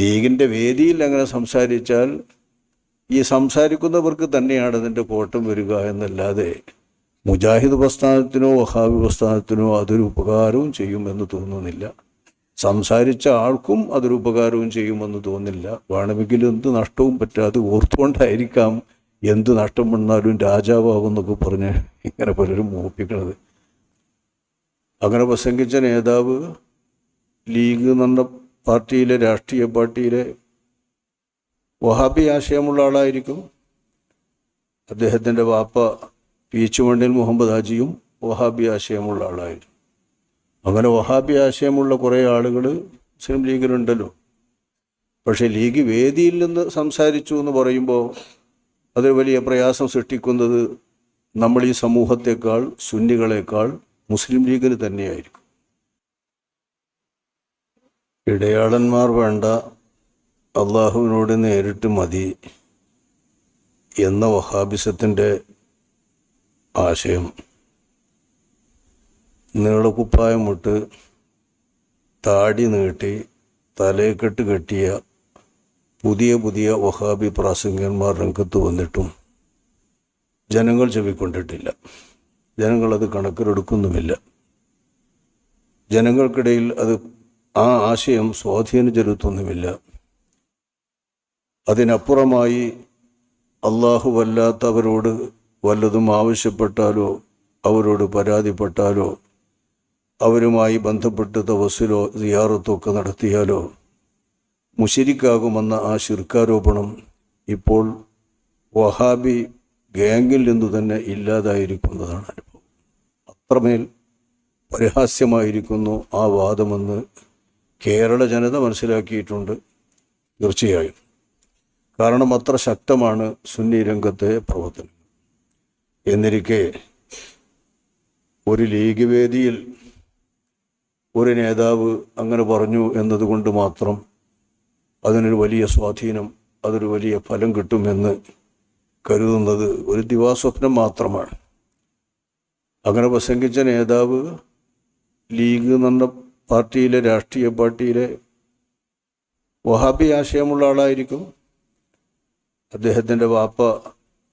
ലീഗിന്റെ വേദിയിൽ അങ്ങനെ സംസാരിച്ചാൽ ഈ സംസാരിക്കുന്നവർക്ക് തന്നെയാണ് അതിന്റെ കോട്ടം വരിക എന്നല്ലാതെ മുജാഹിദ് പ്രസ്ഥാനത്തിനോ വഹാബി പ്രസ്ഥാനത്തിനോ അതൊരു ഉപകാരവും ചെയ്യുമെന്ന് തോന്നുന്നില്ല. സംസാരിച്ച ആൾക്കും അതൊരു ഉപകാരവും ചെയ്യുമെന്ന് തോന്നില്ല വേണമെങ്കിൽ എന്ത് നഷ്ടവും പറ്റാതെ ഓർത്തുകൊണ്ടായിരിക്കാം എന്ത് നഷ്ടം വന്നാലും രാജാവാകുന്നൊക്കെ പറഞ്ഞ് ഇങ്ങനെ പലരും മോപ്പിക്കണത് അങ്ങനെ പ്രസംഗിച്ച നേതാവ് ലീഗ് എന്ന പാർട്ടിയിലെ രാഷ്ട്രീയ പാർട്ടിയിലെ വഹാബി ആശയമുള്ള ആളായിരിക്കും. അദ്ദേഹത്തിന്റെ വാപ്പ പീച്ചുമണ്ണിൽ മുഹമ്മദ് ഹാജിയും വഹാബി ആശയമുള്ള ആളായിരുന്നു. അങ്ങനെ വഹാബി ആശയമുള്ള കുറേ ആളുകൾ മുസ്ലിം ലീഗിലുണ്ടല്ലോ. പക്ഷേ ലീഗ് വേദിയിൽ നിന്ന് സംസാരിച്ചു എന്ന് പറയുമ്പോൾ അത് വലിയ പ്രയാസം സൃഷ്ടിക്കുന്നത് നമ്മൾ ഈ സമൂഹത്തെക്കാൾ സുന്നികളെക്കാൾ മുസ്ലിം ലീഗിന് തന്നെയായിരിക്കും. ഇടയാളന്മാർ വേണ്ട അള്ളാഹുവിനോട് നേരിട്ട് മതി എന്ന വഹാബിസത്തിന്റെ ആശയം. നീളക്കുപ്പായം വിട്ട് താടി നീട്ടി തലയെക്കെട്ട് കെട്ടിയ പുതിയ പുതിയ വഹാബി പ്രാസംഗികന്മാർ രംഗത്ത് വന്നിട്ടും ജനങ്ങൾ ചെവിക്കൊണ്ടിട്ടില്ല. ജനങ്ങളത് കണക്കിലെടുക്കുന്നുമില്ല. ജനങ്ങൾക്കിടയിൽ അത് ആ ആശയം സ്വാധീനം ചെലുത്തുന്നുമില്ല. അതിനപ്പുറമായി അള്ളാഹു വല്ലാത്തവരോട് വല്ലതും ആവശ്യപ്പെട്ടാലോ അവരോട് പരാതിപ്പെട്ടാലോ അവരുമായി ബന്ധപ്പെട്ട് തവസ്സിലോ സിയാറത്തോ ഒക്കെ നടത്തിയാലോ മുശരിക്കാകുമെന്ന ആ ശിർക്കാരോപണം ഇപ്പോൾ വഹാബി ഗാങ്ങിൽ നിന്നു തന്നെ ഇല്ലാതായിരിക്കുന്നതാണ് അനുഭവം. അത്രമേൽ പരിഹാസ്യമായിരിക്കുന്നു ആ വാദമെന്ന് കേരള ജനത മനസ്സിലാക്കിയിട്ടുണ്ട് തീർച്ചയായും. കാരണം അത്ര ശക്തമാണ് സുന്നി രംഗത്തെ പ്രവർത്തനം. എന്നിരിക്കെ ഒരു ലീഗ് വേദിയിൽ ഒരു നേതാവ് അങ്ങനെ പറഞ്ഞു എന്നതുകൊണ്ട് മാത്രം അതിനൊരു വലിയ സ്വാധീനം അതൊരു വലിയ ഫലം കിട്ടുമെന്ന് കരുതുന്നത് ഒരു ദിവാസ്വപ്നം മാത്രമാണ്. അങ്ങനെ പ്രസംഗിച്ച നേതാവ് ലീഗ് എന്ന പാർട്ടിയിലെ രാഷ്ട്രീയ പാർട്ടിയിലെ വഹാബി ആശയമുള്ള ആളായിരിക്കും. അദ്ദേഹത്തിന്റെ വാപ്പ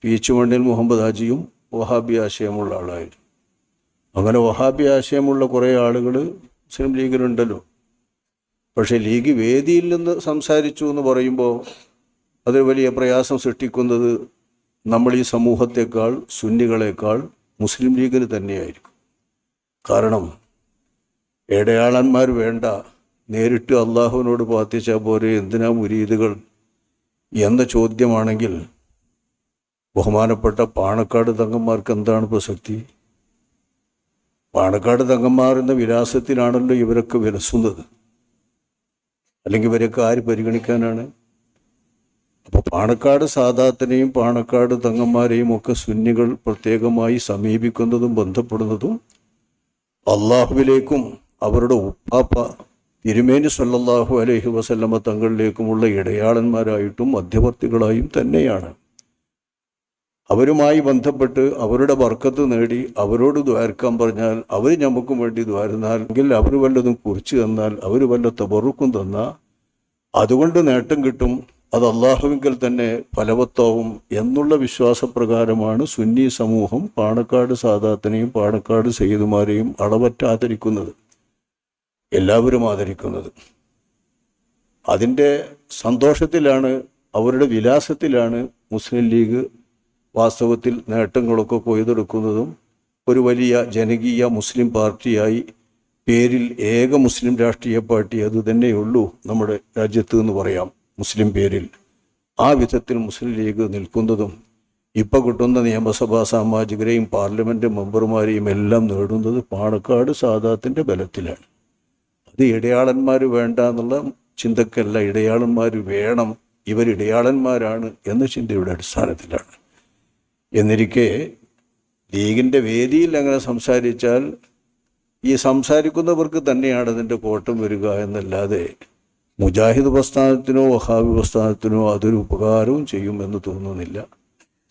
പീച്ചുമണ്ണിൽ മുഹമ്മദ് ഹാജിയും വഹാബി ആശയമുള്ള ആളായിരുന്നു. അങ്ങനെ വഹാബി ആശയമുള്ള കുറേ ആളുകൾ മുസ്ലിം ലീഗിലുണ്ടല്ലോ. പക്ഷേ ലീഗ് വേദിയിൽ നിന്ന് സംസാരിച്ചു എന്ന് പറയുമ്പോൾ അത് വലിയ പ്രയാസം സൃഷ്ടിക്കുന്നത് നമ്മൾ ഈ സമൂഹത്തെക്കാൾ സുന്നികളെക്കാൾ മുസ്ലിം ലീഗിന് തന്നെയായിരിക്കും. കാരണം ഇടയാളന്മാർ വേണ്ട. നേരിട്ട് അള്ളാഹുവിനോട് പ്രാർത്ഥിച്ചാൽ പോരെ. എന്തിനാ മുരീദുകൾ? എന്ന ചോദ്യമാണെങ്കിൽ ബഹുമാനപ്പെട്ട പാണക്കാട് തങ്ങന്മാർക്ക് എന്താണ് പ്രസക്തി? പാണക്കാട് തങ്ങന്മാർ എന്ന വിലാസത്തിലാണല്ലോ ഇവരൊക്കെ വിലസുന്നത്. അല്ലെങ്കിൽ ഇവരൊക്കെ ആര് പരിഗണിക്കാനാണ്? അപ്പോൾ പാണക്കാട് സാദാത്തിനെയും പാണക്കാട് തങ്ങന്മാരെയും ഒക്കെ സുന്നികൾ പ്രത്യേകമായി സമീപിക്കുന്നതും ബന്ധപ്പെടുന്നതും അള്ളാഹുവിലേക്കും അവരുടെ ഉപ്പാപ്പ തിരുമേനി സല്ലാഹു അലഹി വസല്ലമ തങ്ങളിലേക്കുമുള്ള ഇടയാളന്മാരായിട്ടും മധ്യവർത്തികളായും തന്നെയാണ്. അവരുമായി ബന്ധപ്പെട്ട് അവരുടെ വർക്കത്ത് നേടി അവരോട് ദ്വാരക്കാൻ പറഞ്ഞാൽ അവർ നമുക്കും വേണ്ടി ദ്വാരുന്നാൽ എങ്കിൽ അവർ വല്ലതും കുറിച്ചു തന്നാൽ അവർ വല്ല തബറുക്കും തന്നാൽ അതുകൊണ്ട് നേട്ടം കിട്ടും. അത് അള്ളാഹുവിങ്കിൽ തന്നെ ഫലവത്താവും എന്നുള്ള വിശ്വാസപ്രകാരമാണ് സുന്നി സമൂഹം പാണക്കാട് സാദാത്തിനെയും പാണക്കാട് സെയ്തുമാരെയും അളവറ്റാതിരിക്കുന്നത്. എല്ലാവരും ആദരിക്കുന്നത്. അതിന്റെ സന്തോഷത്തിലാണ് അവരുടെ വിലാസത്തിലാണ് മുസ്ലിം ലീഗ് വാസ്തവത്തിൽ നേട്ടങ്ങളൊക്കെ കൊയ്തെടുക്കുന്നതും ഒരു വലിയ ജനകീയ മുസ്ലിം പാർട്ടിയായി പേരിൽ ഏക മുസ്ലിം രാഷ്ട്രീയ പാർട്ടി അത് തന്നെയുള്ളൂ നമ്മുടെ രാജ്യത്ത് എന്ന് പറയാം മുസ്ലിം പേരിൽ. ആ വിധത്തിൽ മുസ്ലിം ലീഗ് നിൽക്കുന്നതും ഇപ്പം കിട്ടുന്ന നിയമസഭാ സാമാജികരെയും പാർലമെന്റ് മെമ്പർമാരെയും എല്ലാം നേടുന്നത് പാണക്കാട് സാദാത്തിന്റെ ബലത്തിലാണ്. അത് ഇടയാളന്മാർ വേണ്ട എന്നുള്ള ചിന്തക്കല്ല. ഇടയാളന്മാർ വേണം. ഇവർ ഇടയാളന്മാരാണ് എന്ന ചിന്തയുടെ അടിസ്ഥാനത്തിലാണ്. എന്നിരിക്കെ ലീഗിന്റെ വേദിയിൽ അങ്ങനെ സംസാരിച്ചാൽ ഈ സംസാരിക്കുന്നവർക്ക് തന്നെയാണ് അതിന്റെ കോട്ടം വരിക എന്നല്ലാതെ മുജാഹിദ് പ്രസ്ഥാനത്തിനോ വഹാബി പ്രസ്ഥാനത്തിനോ അതൊരു ഉപകാരവും ചെയ്യുമെന്ന് തോന്നുന്നില്ല.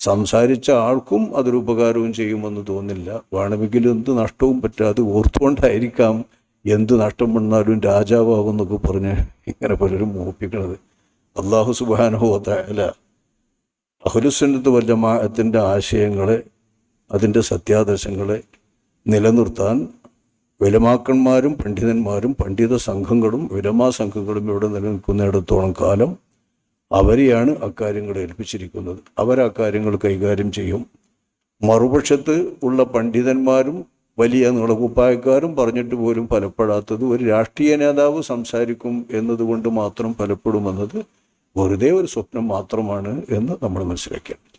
സംസാരിച്ച ആൾക്കും അതൊരു ഉപകാരവും ചെയ്യുമെന്ന് തോന്നില്ല വേണമെങ്കിൽ എന്ത് നഷ്ടവും പറ്റാതെ ഓർത്തുകൊണ്ടായിരിക്കാം എന്ത് നഷ്ടം വന്നാലും രാജാവാകും എന്നൊക്കെ പറഞ്ഞ് ഇങ്ങനെ പലരും മോപ്പിക്കണത് അള്ളാഹു സുബാനുഭവത്തല്ല അഹുലുസുന്നത്ത് വല്ലമാത്തിന്റെ ആശയങ്ങളെ അതിന്റെ സത്യാദർശങ്ങളെ നിലനിർത്താൻ വിലമാക്കന്മാരും പണ്ഡിതന്മാരും പണ്ഡിത സംഘങ്ങളും വിലമാ സംഘങ്ങളും ഇവിടെ നിലനിൽക്കുന്നിടത്തോളം കാലം അവരെയാണ് അക്കാര്യങ്ങൾ ഏൽപ്പിച്ചിരിക്കുന്നത്. അവരാ കാര്യങ്ങൾ കൈകാര്യം ചെയ്യും. മറുപക്ഷത്ത് ഉള്ള പണ്ഡിതന്മാരും വലിയ നിളകുപ്പായക്കാരും പറഞ്ഞിട്ട് പോലും ഫലപ്പെടാത്തത് ഒരു രാഷ്ട്രീയ നേതാവ് സംസാരിക്കും എന്നതുകൊണ്ട് മാത്രം ഫലപ്പെടുമെന്നത് വെറുതെ ഒരു സ്വപ്നം മാത്രമാണ് എന്ന് നമ്മൾ മനസ്സിലാക്കിയത്